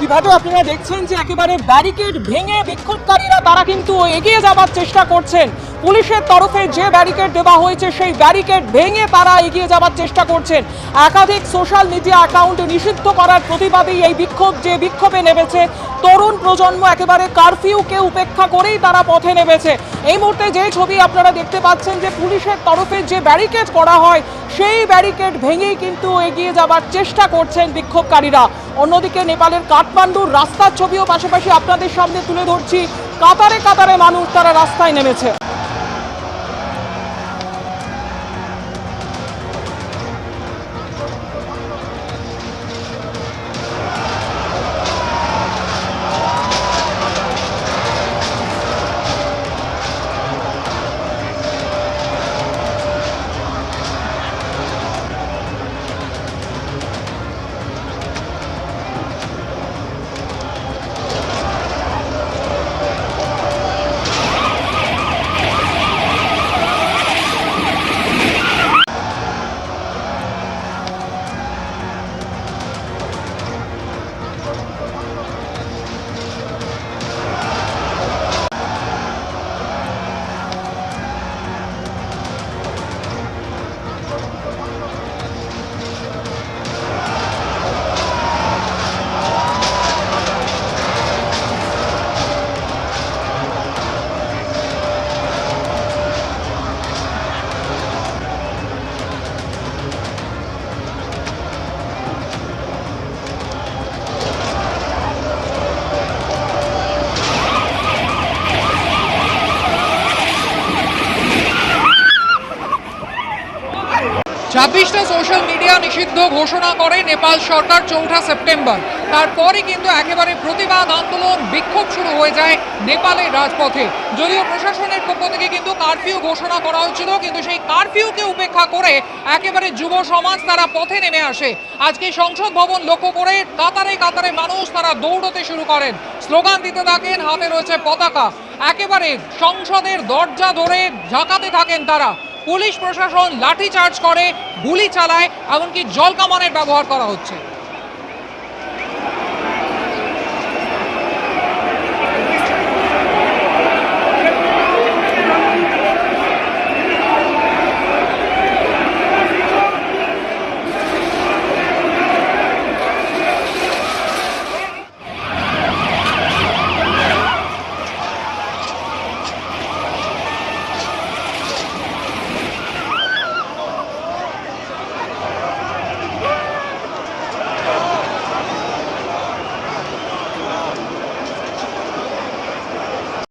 বিভাগ আপনারা দেখছেন যে একেবারে ব্যারিকেড ভেঙে বিক্ষোভকারীরা তারা কিন্তু এগিয়ে যাবার চেষ্টা করছেন। পুলিশের তরফে যে ব্যারিকেড দেওয়া হয়েছে, সেই ব্যারিকেড ভেঙে তারা এগিয়ে যাবার চেষ্টা করছেন। একাধিক সোশ্যাল মিডিয়া অ্যাকাউন্ট নিষিদ্ধ করার প্রতিবাদেই এই বিক্ষোভ, যে বিক্ষোভে নেমেছে, তরুণ প্রজন্ম একেবারে কারফিউকে উপেক্ষা করেই তারা পথে নেমেছে। এই মুহূর্তে যে ছবি আপনারা দেখতে পাচ্ছেন যে পুলিশের তরফে যে ব্যারিকেড করা হয়, সেই ব্যারিকেড ভেঙেই কিন্তু এগিয়ে যাবার চেষ্টা করছেন বিক্ষোভকারীরা। অন্যদিকে নেপালের কাঠমান্ডুর রাস্তার ছবিও পাশাপাশি আপনাদের সামনে তুলে ধরছি। কাতারে কাতারে মানুষ তারা রাস্তায় নেমেছে। ছাব্বিশটা সোশ্যাল মিডিয়া নিষিদ্ধ ঘোষণা করে নেপাল সরকার চৌঠা সেপ্টেম্বর। তারপরে কিন্তু একেবারে প্রতিবাদ আন্দোলন বিক্ষোভ শুরু হয়ে যায় নেপালের রাজপথে। যদিও প্রশাসনের পক্ষ থেকে কিন্তু কারফিউ ঘোষণা করা হচ্ছিল, কিন্তু সেই কারফিউকে উপেক্ষা করে একেবারে যুব সমাজ তারা পথে নেমে আসে। আজকে সংসদ ভবন লক্ষ্য করে কাতারে কাতারে মানুষ তারা দৌড়তে শুরু করেন। স্লোগান দিতে থাকেন, হাতে রয়েছে পতাকা। একেবারে সংসদের দরজা ধরে ঝাঁকাতে থাকেন তারা। পুলিশ প্রশাসন লাঠি চার্জ করে গুলি চালায় এমনকি জল কামানের ব্যবহার করা হচ্ছে।